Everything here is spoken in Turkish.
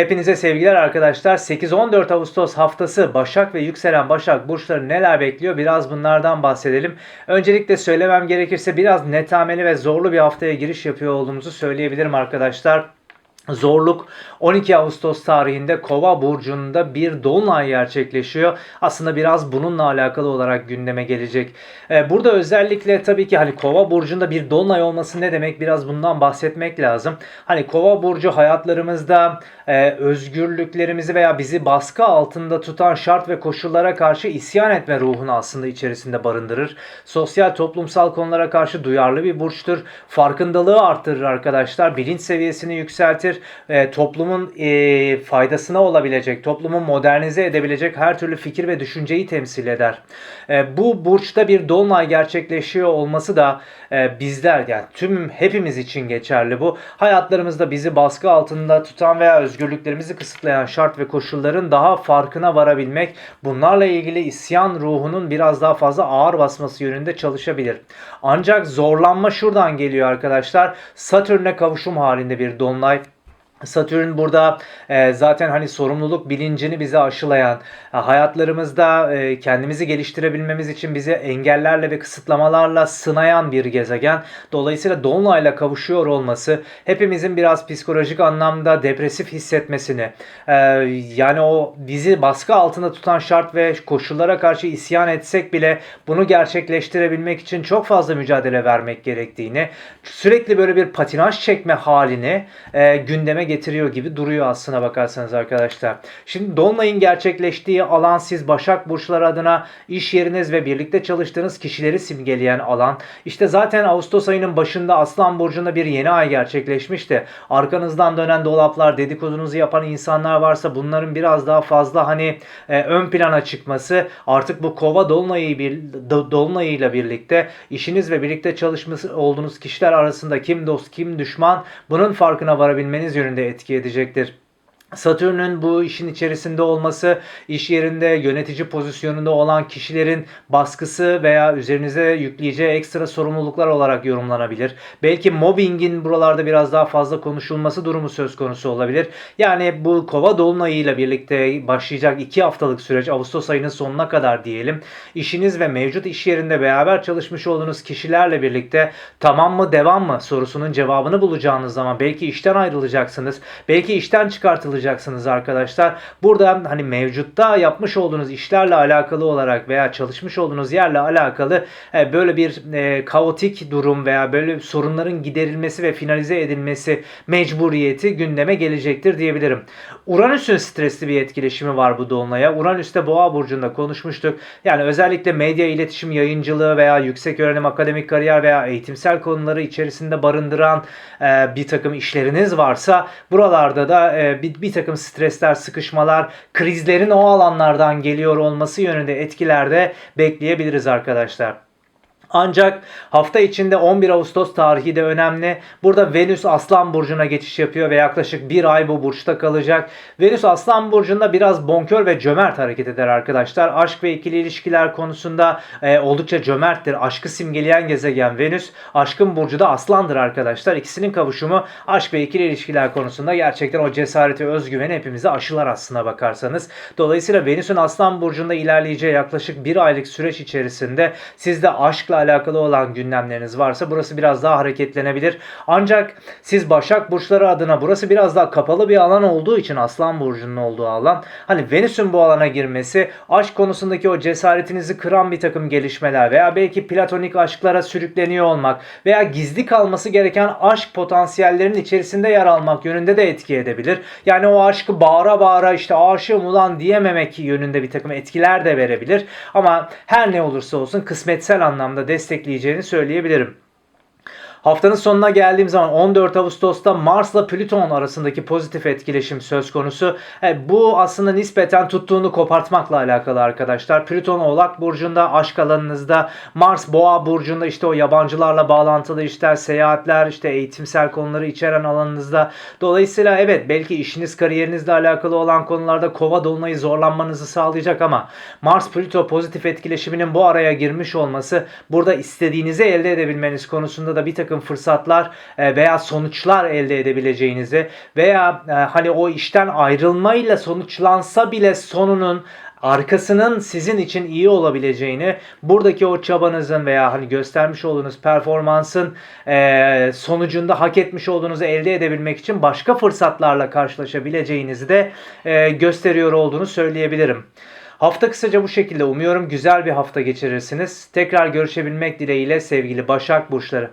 Hepinize sevgiler arkadaşlar. 8-14 Ağustos haftası Başak ve yükselen Başak burçları neler bekliyor? Biraz bunlardan bahsedelim. Öncelikle söylemem gerekirse biraz netameli ve zorlu bir haftaya giriş yapıyor olduğumuzu söyleyebilirim arkadaşlar. Zorluk 12 Ağustos tarihinde Kova burcunda bir dolunay gerçekleşiyor. Aslında biraz bununla alakalı olarak gündeme gelecek. Ee, Burada özellikle tabii ki hani Kova burcunda bir dolunay olması ne demek? Biraz bundan bahsetmek lazım. Hani Kova burcu hayatlarımızda e, özgürlüklerimizi veya bizi baskı altında tutan şart ve koşullara karşı isyan etme ruhunu aslında içerisinde barındırır. Sosyal toplumsal konulara karşı duyarlı bir burçtur. Farkındalığı arttırır arkadaşlar. Bilinç seviyesini yükseltir. E, toplumun e, faydasına olabilecek, toplumu modernize edebilecek her türlü fikir ve düşünceyi temsil eder. E, bu burçta bir dolunay gerçekleşiyor olması da e, bizler yani tüm hepimiz için geçerli bu. Hayatlarımızda bizi baskı altında tutan veya özgürlüklerimizi kısıtlayan şart ve koşulların daha farkına varabilmek, bunlarla ilgili isyan ruhunun biraz daha fazla ağır basması yönünde çalışabilir. Ancak zorlanma şuradan geliyor arkadaşlar. Satürn'e kavuşum halinde bir dolunay. Satürn burada e, zaten hani sorumluluk bilincini bize aşılayan, e, hayatlarımızda e, kendimizi geliştirebilmemiz için bizi engellerle ve kısıtlamalarla sınayan bir gezegen. Dolayısıyla Dolunay'la kavuşuyor olması hepimizin biraz psikolojik anlamda depresif hissetmesini, e, yani o bizi baskı altında tutan şart ve koşullara karşı isyan etsek bile bunu gerçekleştirebilmek için çok fazla mücadele vermek gerektiğini, sürekli böyle bir patinaj çekme halini e, gündeme getiriyor gibi duruyor aslına bakarsanız arkadaşlar. Şimdi Dolunay'ın gerçekleştiği alan siz Başak Burçları adına iş yeriniz ve birlikte çalıştığınız kişileri simgeleyen alan. İşte zaten Ağustos ayının başında Aslan Burcu'nda bir yeni ay gerçekleşmişti. Arkanızdan dönen dolaplar, dedikodunuzu yapan insanlar varsa bunların biraz daha fazla hani e, ön plana çıkması artık bu Kova Dolunay'ı bir do- Dolunay'ıyla birlikte işiniz ve birlikte çalışması olduğunuz kişiler arasında kim dost kim düşman bunun farkına varabilmeniz yönünde etki edecektir. Satürn'ün bu işin içerisinde olması, iş yerinde yönetici pozisyonunda olan kişilerin baskısı veya üzerinize yükleyeceği ekstra sorumluluklar olarak yorumlanabilir. Belki mobbingin buralarda biraz daha fazla konuşulması durumu söz konusu olabilir. Yani bu kova dolunayıyla birlikte başlayacak 2 haftalık süreç Ağustos ayının sonuna kadar diyelim. İşiniz ve mevcut iş yerinde beraber çalışmış olduğunuz kişilerle birlikte tamam mı devam mı sorusunun cevabını bulacağınız zaman belki işten ayrılacaksınız. Belki işten çıkartılacaksınız arkadaşlar. Burada hani mevcutta yapmış olduğunuz işlerle alakalı olarak veya çalışmış olduğunuz yerle alakalı e, böyle bir e, kaotik durum veya böyle sorunların giderilmesi ve finalize edilmesi mecburiyeti gündeme gelecektir diyebilirim. Uranüs'ün stresli bir etkileşimi var bu dolunaya. Uranüs'te Boğa burcunda konuşmuştuk. Yani özellikle medya iletişim yayıncılığı veya yüksek öğrenim akademik kariyer veya eğitimsel konuları içerisinde barındıran e, bir takım işleriniz varsa buralarda da e, bir, bir takım stresler, sıkışmalar, krizlerin o alanlardan geliyor olması yönünde etkiler de bekleyebiliriz arkadaşlar. Ancak hafta içinde 11 Ağustos tarihi de önemli. Burada Venüs Aslan Burcu'na geçiş yapıyor ve yaklaşık bir ay bu burçta kalacak. Venüs Aslan Burcu'nda biraz bonkör ve cömert hareket eder arkadaşlar. Aşk ve ikili ilişkiler konusunda e, oldukça cömerttir. Aşkı simgeleyen gezegen Venüs. Aşkın burcu da Aslan'dır arkadaşlar. İkisinin kavuşumu aşk ve ikili ilişkiler konusunda gerçekten o cesareti, özgüveni hepimize aşılar aslına bakarsanız. Dolayısıyla Venüs'ün Aslan Burcu'nda ilerleyeceği yaklaşık bir aylık süreç içerisinde sizde aşkla alakalı olan gündemleriniz varsa burası biraz daha hareketlenebilir. Ancak siz Başak Burçları adına burası biraz daha kapalı bir alan olduğu için Aslan Burcu'nun olduğu alan. Hani Venüs'ün bu alana girmesi aşk konusundaki o cesaretinizi kıran bir takım gelişmeler veya belki platonik aşklara sürükleniyor olmak veya gizli kalması gereken aşk potansiyellerinin içerisinde yer almak yönünde de etki edebilir. Yani o aşkı bağıra bağıra işte aşığım ulan diyememek yönünde bir takım etkiler de verebilir. Ama her ne olursa olsun kısmetsel anlamda destekleyeceğini söyleyebilirim. Haftanın sonuna geldiğim zaman 14 Ağustos'ta Mars'la Plüton arasındaki pozitif etkileşim söz konusu. E, bu aslında nispeten tuttuğunu kopartmakla alakalı arkadaşlar. Plüton Oğlak Burcu'nda, aşk alanınızda, Mars Boğa Burcu'nda işte o yabancılarla bağlantılı işler, seyahatler, işte eğitimsel konuları içeren alanınızda. Dolayısıyla evet belki işiniz, kariyerinizle alakalı olan konularda kova dolunayı zorlanmanızı sağlayacak ama Mars Plüto pozitif etkileşiminin bu araya girmiş olması burada istediğinizi elde edebilmeniz konusunda da bir takım takım fırsatlar e, veya sonuçlar elde edebileceğinizi veya e, hani o işten ayrılmayla sonuçlansa bile sonunun arkasının sizin için iyi olabileceğini, buradaki o çabanızın veya hani göstermiş olduğunuz performansın eee, sonucunda hak etmiş olduğunuzu elde edebilmek için başka fırsatlarla karşılaşabileceğinizi de eee, gösteriyor olduğunu söyleyebilirim. Hafta kısaca bu şekilde. Umuyorum güzel bir hafta geçirirsiniz. Tekrar görüşebilmek dileğiyle sevgili Başak Burçları.